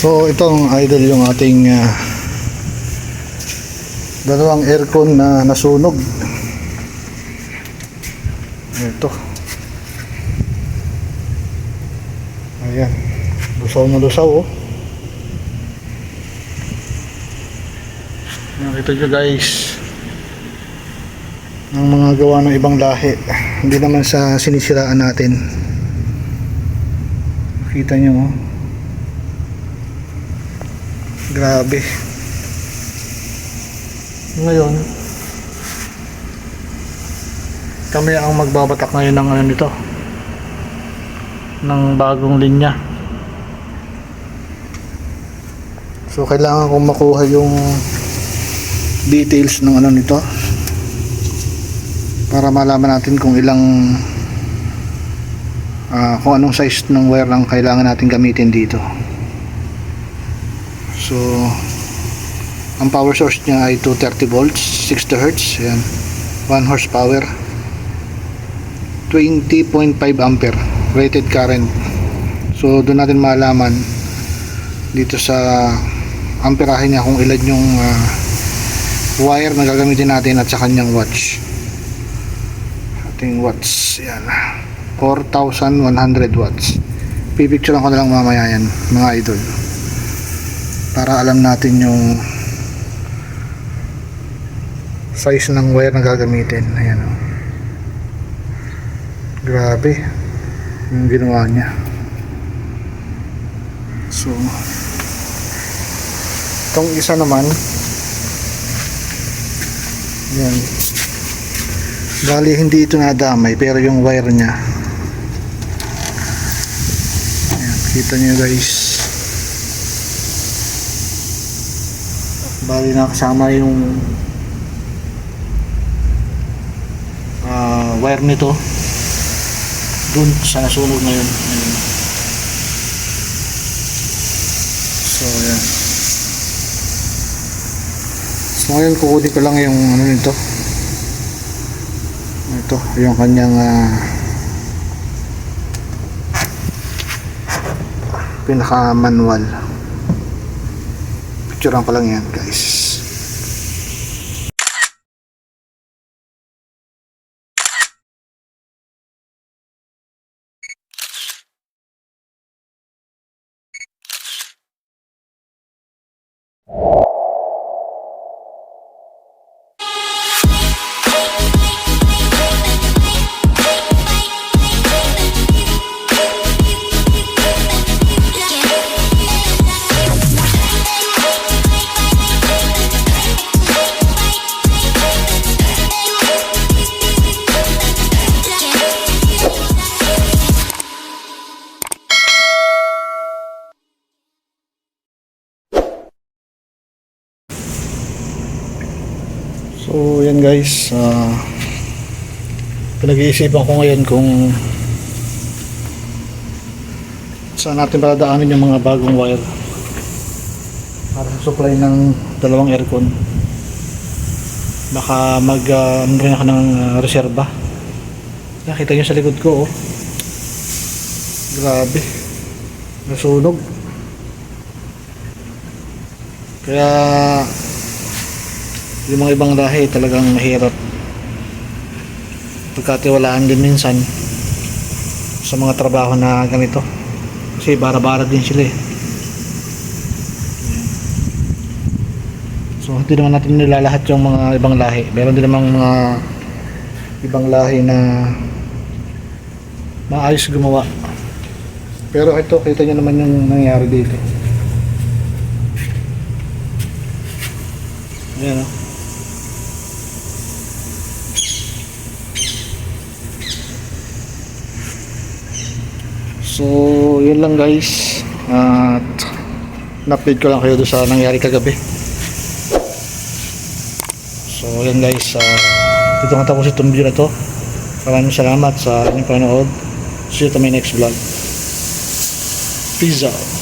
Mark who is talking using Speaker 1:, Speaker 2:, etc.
Speaker 1: So itong idol yung ating ah, dalawang aircon na nasunog. Ito. Ayan. Lusaw na lusaw oh. Nakita nyo guys ng mga gawa ng ibang lahi. Hindi naman sa sinisiraan natin. Kita nyo oh. Grabe. Ngayon, kami ang magbabatak ngayon ng ano nito. Ng bagong linya. So kailangan kong makuha yung details ng ano nito para malaman natin kung ilang ah, kung anong size ng wire ang kailangan natin gamitin dito. So, ang power source niya ay 230 volts, 60 Hz, yan. 1 horsepower. 20.5 ampere rated current. So, doon natin malaman dito sa amperahe niya kung ilan yung ah, wire na gagamitin natin at sa kanyang watch. Ating watts, yan. 4,100 watts. Pipicturean ko na lang mamaya yan, mga idol para alam natin yung size ng wire na gagamitin. Ayan o grabe yung ginawa niya. So itong isa naman yan bali hindi ito nadamay pero yung wire niya. Ayan kita niyo guys bali nakasama yung ah, wire nito. Dun sa nasunog ngayon. Ayun. so yan so ngayon kukunin ko lang yung ano nito. Ito yung kanyang ah, pinaka manual picturean ko lang yan guys So, yan guys. ah pinag-iisipan ko ngayon kung saan natin paladaanin yung mga bagong wire para supply ng dalawang aircon. Baka mag uh, ano rin ako ng ah, reserba. Nakita nyo sa likod ko oh. Grabe. Nasunog. Kaya yung mga ibang lahi talagang mahirap pagkatiwalaan din minsan sa mga trabaho na ganito. Kasi bara-bara din sila eh. So hindi naman natin nilalahat yung mga ibang lahi. Meron din namang mga ibang lahi na maayos gumawa. Pero ito kita nyo naman yung nangyari dito. Ayan o So, lang guys. At na-update ko lang kayo doon sa nangyari kagabi. So, yun guys. Uh, dito nga tapos itong video na to. Maraming salamat sa inyong panood. See you to my next vlog. Peace out.